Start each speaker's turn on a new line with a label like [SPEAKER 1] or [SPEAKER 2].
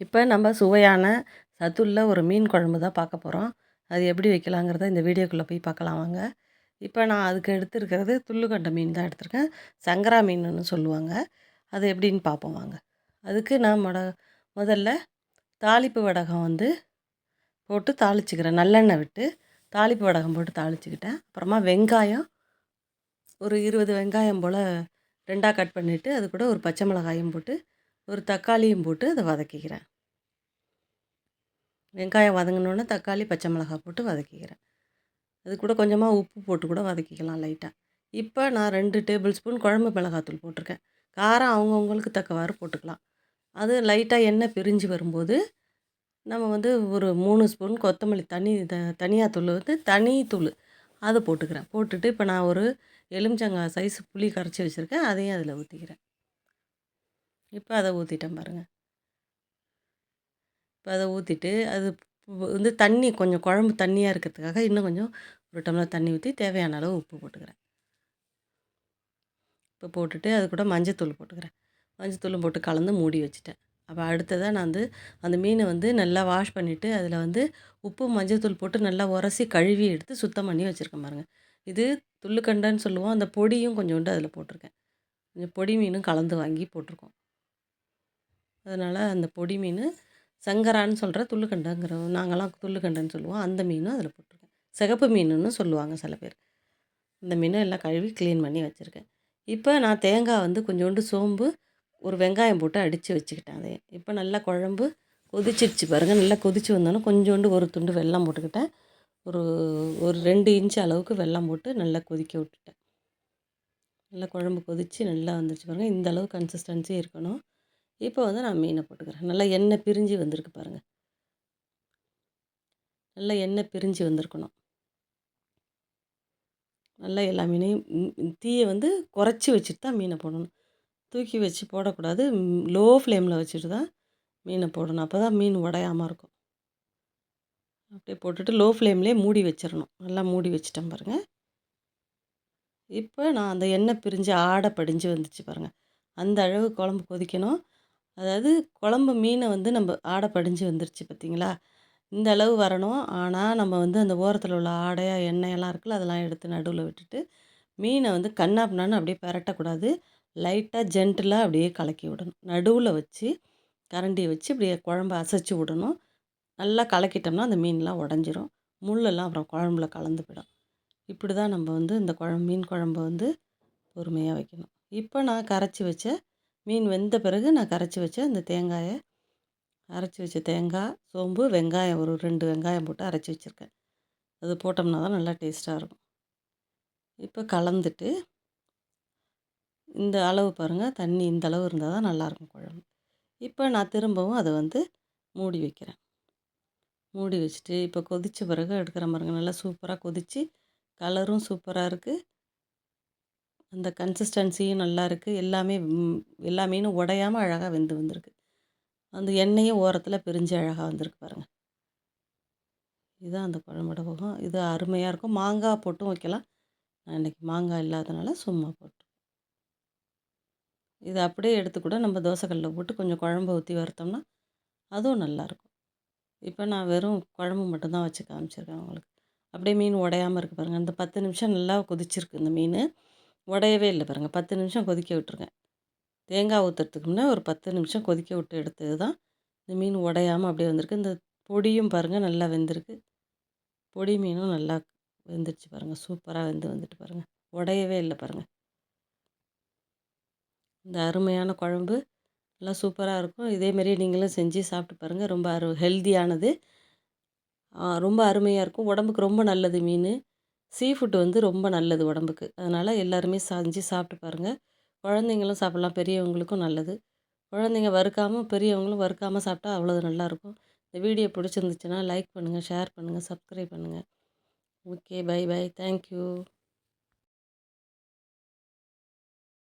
[SPEAKER 1] இப்போ நம்ம சுவையான சத்துள்ள ஒரு மீன் குழம்பு தான் பார்க்க போகிறோம் அது எப்படி வைக்கலாங்கிறத இந்த வீடியோக்குள்ளே போய் பார்க்கலாம் வாங்க. இப்போ நான் அதுக்கு எடுத்துருக்கிறது துள்ளுக்கண்டை மீன் தான் எடுத்திருக்கேன். சங்கரா மீனுன்னு சொல்லுவாங்க. அது எப்படின்னு பார்ப்போம் வாங்க. அதுக்கு நான் மொட முதல்ல தாளிப்பு வடகம் வந்து போட்டு தாளிச்சிக்கிறேன். நல்லெண்ணெய் விட்டு தாளிப்பு வடகம் போட்டு தாளிச்சிக்கிட்டேன். அப்புறமா வெங்காயம் ஒரு இருபது வெங்காயம் போல் ரெண்டாக கட் பண்ணிவிட்டு அது கூட ஒரு பச்சை மிளகாயும் போட்டு ஒரு தக்காளியும் போட்டு அதை வதக்கிக்கிறேன். வெங்காயம் வதங்கினோன்னே தக்காளி பச்சை மிளகாய் போட்டு வதக்கிக்கிறேன். அது கூட கொஞ்சமாக உப்பு போட்டு கூட வதக்கிக்கலாம் லைட்டாக இப்போ நான் ரெண்டு டேபிள் ஸ்பூன் குழம்பு மிளகாத்தூள் போட்டிருக்கேன். காரம் அவங்கவுங்களுக்கு தக்கவாறு போட்டுக்கலாம். அது லைட்டாக எண்ணெய் பிரிஞ்சு வரும்போது நம்ம வந்து ஒரு மூணு ஸ்பூன் கொத்தமல்லி தனி த தனியாக தூள் வந்து தனி தூள் அதை போட்டுக்கிறேன். போட்டுட்டு இப்போ நான் ஒரு எலுமிச்சங்காய் சைஸ் புளி கரைச்சி வச்சுருக்கேன். அதையும் அதில் ஊற்றிக்கிறேன் இப்போ அதை ஊற்றிட்டேன் பாருங்கள் இப்போ அதை ஊற்றிட்டு அது வந்து தண்ணி கொஞ்சம் குழம்பு தண்ணியாக இருக்கிறதுக்காக இன்னும் கொஞ்சம் ஒரு டம்ளர் தண்ணி ஊற்றி தேவையான அளவு உப்பு போட்டுக்கிறேன். இப்போ போட்டுட்டு அது கூட மஞ்சத்தூள் போட்டுக்கிறேன். மஞ்சத்தூளும் போட்டு கலந்து மூடி வச்சுட்டேன். அப்போ அடுத்ததாக நான் வந்து அந்த மீனை வந்து நல்லா வாஷ் பண்ணிவிட்டு அதில் வந்து உப்பு மஞ்சத்தூள் போட்டு நல்லா உரசி கழுவி எடுத்து சுத்தம் பண்ணி வச்சுருக்கேன் பாருங்கள் இது துள்ளுக்கண்டன்னு சொல்லுவோம். அந்த பொடியும் கொஞ்சோண்டு அதில் போட்டிருக்கேன். கொஞ்சம் பொடி மீனும் கலந்து வாங்கி போட்டிருக்கோம். அதனால் அந்த பொடி மீன் சங்கரான்னு சொல்கிற துள்ளுக்கண்டங்கிற நாங்களாம் துள்ளுக்கண்டன்னு சொல்லுவோம். அந்த மீனும் அதில் போட்டிருக்கேன். சிகப்பு மீனுன்னு சொல்லுவாங்க சில பேர். இந்த மீனை எல்லாம் கழுவி க்ளீன் பண்ணி வச்சுருக்கேன். இப்போ நான் தேங்காய் வந்து கொஞ்சோண்டு சோம்பு ஒரு வெங்காயம் போட்டு அடித்து வச்சுக்கிட்டேன் அதை இப்போ நல்லா குழம்பு கொதிச்சிருச்சு பாருங்கள் நல்லா கொதிச்சு வந்தோன்னே கொஞ்சோண்டு ஒரு துண்டு வெல்லம் போட்டுக்கிட்டேன். ஒரு ஒரு ரெண்டு இன்ச்சு அளவுக்கு வெல்லம் போட்டு நல்லா கொதிக்க விட்டுட்டேன். நல்லா குழம்பு கொதித்து நல்லா வந்துருச்சு பாருங்கள் இந்த அளவு கன்சிஸ்டன்சி இருக்கணும். இப்போ வந்து நான் மீனை போட்டுக்கிறேன். நல்லா எண்ணெய் பிரிஞ்சு வந்திருக்கு பாருங்கள் நல்லா எண்ணெய் பிரிஞ்சு வந்திருக்கணும். நல்லா எல்லா மீனையும் தீயை வந்து குறைச்சி வச்சுட்டு தான் மீனை போடணும். தூக்கி வச்சு போடக்கூடாது. லோ ஃப்ளேமில் வச்சுட்டு தான் மீனை போடணும். அப்போ தான் மீன் உடையாமல் இருக்கும். அப்படியே போட்டுட்டு லோ ஃப்ளேம்லேயே மூடி வச்சிடணும். நல்லா மூடி வச்சிட்டேன் பாருங்கள் இப்போ நான் அந்த எண்ணெய் பிரிஞ்சு ஆடை படிஞ்சு வந்துச்சு பாருங்கள் அந்த அளவு குழம்பு கொதிக்கணும். அதாவது குழம்பு மீனை வந்து நம்ம ஆடை படிஞ்சு வந்துருச்சு பார்த்திங்களா? இந்த அளவு வரணும். ஆனால் நம்ம வந்து அந்த ஓரத்தில் உள்ள ஆடையாக எண்ணெயெல்லாம் இருக்குல்ல அதெல்லாம் எடுத்து நடுவில் விட்டுட்டு மீனை வந்து கண்ணாப்பினான்னு அப்படியே பரட்டக்கூடாது. லைட்டாக ஜென்டிலாக அப்படியே கலக்கி விடணும். நடுவில் வச்சு கரண்டியை வச்சு அப்படியே குழம்ப அசைச்சு விடணும். நல்லா கலக்கிட்டோம்னா அந்த மீன்லாம் உடஞ்சிரும். முள்ளெல்லாம் அப்புறம் குழம்புல கலந்து போயிடும். இப்படி தான் நம்ம வந்து இந்த குழம்பு மீன் குழம்பு வந்து பொறுமையாக வைக்கணும். இப்போ நான் கரைச்சி வச்ச மீன் வெந்த பிறகு நான் கரைச்சி வச்ச அந்த தேங்காயை அரைச்சி வச்ச தேங்காய் சோம்பு வெங்காயம் ஒரு ரெண்டு வெங்காயம் போட்டு அரைச்சி வச்சுருக்கேன். அது போட்டோம்னா தான் நல்லா டேஸ்ட்டாக இருக்கும். இப்போ கலந்துட்டு இந்த அளவு பாருங்கள் தண்ணி இந்த அளவு இருந்தால் தான் நல்லாயிருக்கும் குழம்பு. இப்போ நான் திரும்பவும் அதை வந்து மூடி வைக்கிறேன். மூடி வச்சுட்டு இப்போ கொதித்த பிறகு எடுக்கிற பாருங்க நல்லா சூப்பராக கொதித்து கலரும் சூப்பராக இருக்குது அந்த கன்சிஸ்டன்சியும் நல்லா இருக்குது எல்லாமே எல்லா மீனும் உடையாமல் அழகாக வெந்து வந்திருக்கு. அந்த எண்ணெயும் ஓரத்தில் பிரிஞ்சு அழகாக வந்திருக்கு பாருங்கள் இதுதான் அந்த குழம்போட போகும் இது அருமையாக இருக்கும். மாங்காய் போட்டும் வைக்கலாம். நான் இன்றைக்கி மாங்காய் இல்லாதனால சும்மா போட்டு. இதை அப்படியே எடுத்து கூட நம்ம தோசைக்கல்லில் போட்டு கொஞ்சம் குழம்பு ஊற்றி வறுத்தோம்னா அதுவும் நல்லாயிருக்கும் இப்போ நான் வெறும் குழம்பு மட்டும்தான் வச்சு காமிச்சிருக்கேன் உங்களுக்கு. அப்படியே மீன் உடையாமல் இருக்குது பாருங்கள் இந்த பத்து நிமிஷம் நல்லா கொதிச்சிருக்கு இந்த மீன். உடையவே இல்லை பாருங்கள் பத்து நிமிஷம் கொதிக்க விட்டுருங்க. தேங்காய் ஊற்றுறதுக்கு முன்னே ஒரு பத்து நிமிஷம் கொதிக்க விட்டு எடுத்தது தான் இந்த மீன் உடையாமல் அப்படியே வந்திருக்கு. இந்த பொடியும் பாருங்கள் நல்லா வெந்திருக்கு. பொடி மீனும் நல்லா வெந்துருச்சு பாருங்கள் சூப்பராக வெந்து வந்துட்டு பாருங்கள் உடையவே இல்லை பாருங்கள் இந்த அருமையான குழம்பு நல்லா சூப்பராக இருக்கும். இதேமாரியே நீங்களும் செஞ்சு சாப்பிட்டு பாருங்கள் ரொம்ப அரு ஹெல்த்தியானது ரொம்ப அருமையாக இருக்கும். உடம்புக்கு ரொம்ப நல்லது மீன். சீ ஃபுட்டு வந்து ரொம்ப நல்லது உடம்புக்கு. அதனால் எல்லாருமே செஞ்சு சாப்பிட்டு பாருங்கள் குழந்தைங்களும் சாப்பிட்லாம் பெரியவங்களுக்கும் நல்லது. குழந்தைங்க வறுக்காமல் பெரியவங்களும் வறுக்காமல் சாப்பிட்டா அவ்வளோ நல்லாயிருக்கும். இந்த வீடியோ பிடிச்சிருந்துச்சுன்னா லைக் பண்ணுங்கள் ஷேர் பண்ணுங்கள் சப்ஸ்கிரைப் பண்ணுங்கள் ஓகே பை பை. தேங்க்யூ.